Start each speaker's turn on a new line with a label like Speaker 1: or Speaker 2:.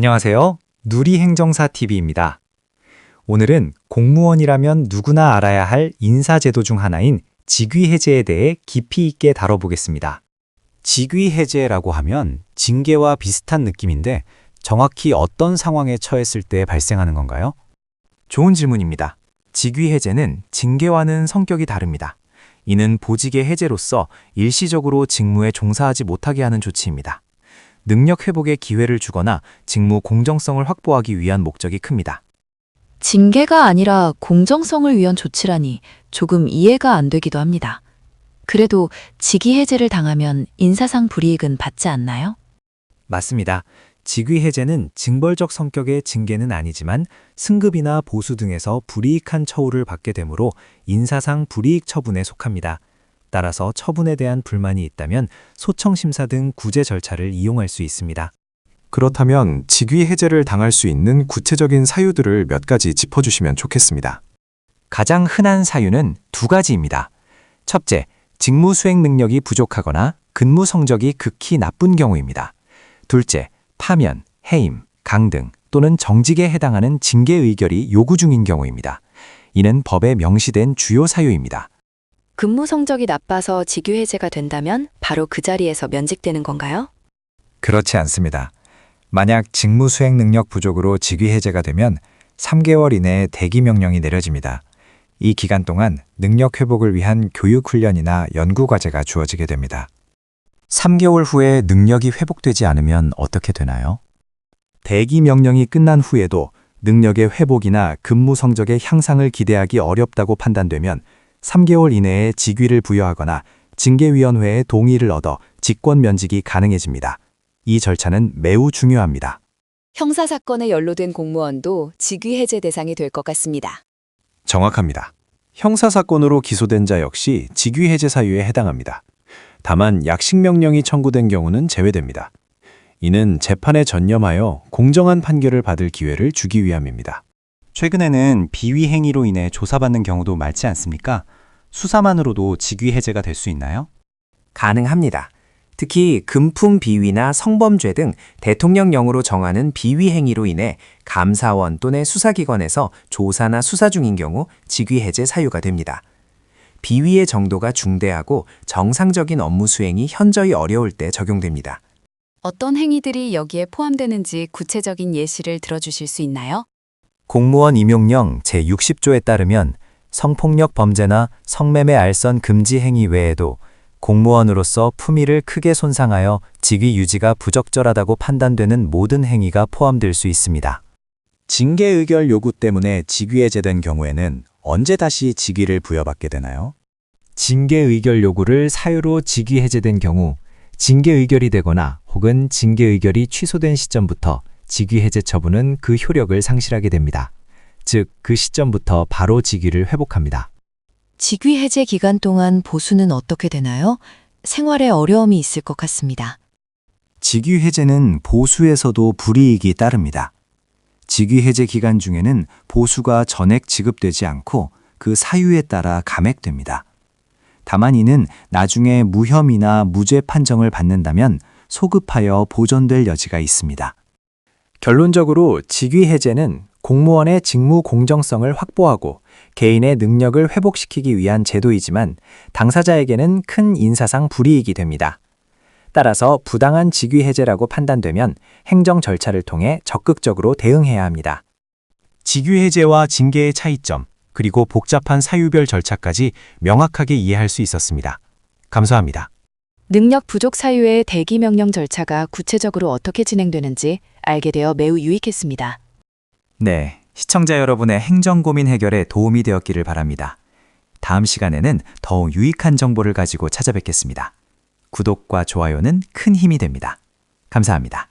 Speaker 1: 안녕하세요. 누리행정사 TV입니다. 오늘은 공무원이라면 누구나 알아야 할 인사제도 중 하나인 직위해제에 대해 깊이 있게 다뤄보겠습니다. 직위해제라고 하면 징계와 비슷한 느낌인데 정확히 어떤 상황에 처했을 때 발생하는 건가요?
Speaker 2: 좋은 질문입니다. 직위해제는 징계와는 성격이 다릅니다. 이는 보직의 해제로서 일시적으로 직무에 종사하지 못하게 하는 조치입니다. 능력 회복의 기회를 주거나 직무 공정성을 확보하기 위한 목적이 큽니다.
Speaker 3: 징계가 아니라 공정성을 위한 조치라니 조금 이해가 안 되기도 합니다. 그래도 직위 해제를 당하면 인사상 불이익은 받지 않나요?
Speaker 1: 맞습니다. 직위해제는 징벌적 성격의 징계는 아니지만 승급이나 보수 등에서 불이익한 처우를 받게 되므로 인사상 불이익 처분에 속합니다. 따라서 처분에 대한 불만이 있다면 소청 심사 등 구제 절차를 이용할 수 있습니다.
Speaker 4: 그렇다면 직위 해제를 당할 수 있는 구체적인 사유들을 몇 가지 짚어주시면 좋겠습니다.
Speaker 2: 가장 흔한 사유는 두 가지입니다. 첫째, 직무 수행 능력이 부족하거나 근무 성적이 극히 나쁜 경우입니다. 둘째, 파면, 해임, 강등 또는 정직에 해당하는 징계 의결이 요구 중인 경우입니다. 이는 법에 명시된 주요 사유입니다.
Speaker 3: 근무 성적이 나빠서 직위 해제가 된다면 바로 그 자리에서 면직되는 건가요?
Speaker 1: 그렇지 않습니다. 만약 직무 수행 능력 부족으로 직위 해제가 되면 3개월 이내에 대기 명령이 내려집니다. 이 기간 동안 능력 회복을 위한 교육 훈련이나 연구 과제가 주어지게 됩니다. 3개월 후에 능력이 회복되지 않으면 어떻게 되나요? 대기 명령이 끝난 후에도 능력의 회복이나 근무 성적의 향상을 기대하기 어렵다고 판단되면 3개월 이내에 직위를 부여하거나 징계위원회의 동의를 얻어 직권 면직이 가능해집니다. 이 절차는 매우 중요합니다.
Speaker 5: 형사사건에 연루된 공무원도 직위 해제 대상이 될 것 같습니다.
Speaker 4: 정확합니다. 형사사건으로 기소된 자 역시 직위 해제 사유에 해당합니다. 다만 약식명령이 청구된 경우는 제외됩니다. 이는 재판에 전념하여 공정한 판결을 받을 기회를 주기 위함입니다.
Speaker 1: 최근에는 비위 행위로 인해 조사받는 경우도 많지 않습니까? 수사만으로도 직위 해제가 될 수 있나요?
Speaker 2: 가능합니다. 특히 금품 비위나 성범죄 등 대통령령으로 정하는 비위 행위로 인해 감사원 또는 수사기관에서 조사나 수사 중인 경우 직위 해제 사유가 됩니다. 비위의 정도가 중대하고 정상적인 업무 수행이 현저히 어려울 때 적용됩니다.
Speaker 5: 어떤 행위들이 여기에 포함되는지 구체적인 예시를 들어주실 수 있나요?
Speaker 1: 공무원 임용령 제60조에 따르면 성폭력 범죄나 성매매 알선 금지 행위 외에도 공무원으로서 품위를 크게 손상하여 직위 유지가 부적절하다고 판단되는 모든 행위가 포함될 수 있습니다. 징계 의결 요구 때문에 직위 해제된 경우에는 언제 다시 직위를 부여받게 되나요? 징계 의결 요구를 사유로 직위 해제된 경우 징계 의결이 되거나 혹은 징계 의결이 취소된 시점부터 직위 해제 처분은 그 효력을 상실하게 됩니다. 즉, 그 시점부터 바로 직위를 회복합니다.
Speaker 3: 직위 해제 기간 동안 보수는 어떻게 되나요? 생활에 어려움이 있을 것 같습니다.
Speaker 1: 직위 해제는 보수에서도 불이익이 따릅니다. 직위 해제 기간 중에는 보수가 전액 지급되지 않고 그 사유에 따라 감액됩니다. 다만 이는 나중에 무혐의나 무죄 판정을 받는다면 소급하여 보존될 여지가 있습니다. 결론적으로 직위 해제는 공무원의 직무 공정성을 확보하고 개인의 능력을 회복시키기 위한 제도이지만 당사자에게는 큰 인사상 불이익이 됩니다. 따라서 부당한 직위 해제라고 판단되면 행정 절차를 통해 적극적으로 대응해야 합니다. 직위 해제와 징계의 차이점, 그리고 복잡한 사유별 절차까지 명확하게 이해할 수 있었습니다. 감사합니다.
Speaker 5: 능력 부족 사유의 대기 명령 절차가 구체적으로 어떻게 진행되는지 알게 되어 매우 유익했습니다.
Speaker 1: 네, 시청자 여러분의 행정 고민 해결에 도움이 되었기를 바랍니다. 다음 시간에는 더욱 유익한 정보를 가지고 찾아뵙겠습니다. 구독과 좋아요는 큰 힘이 됩니다. 감사합니다.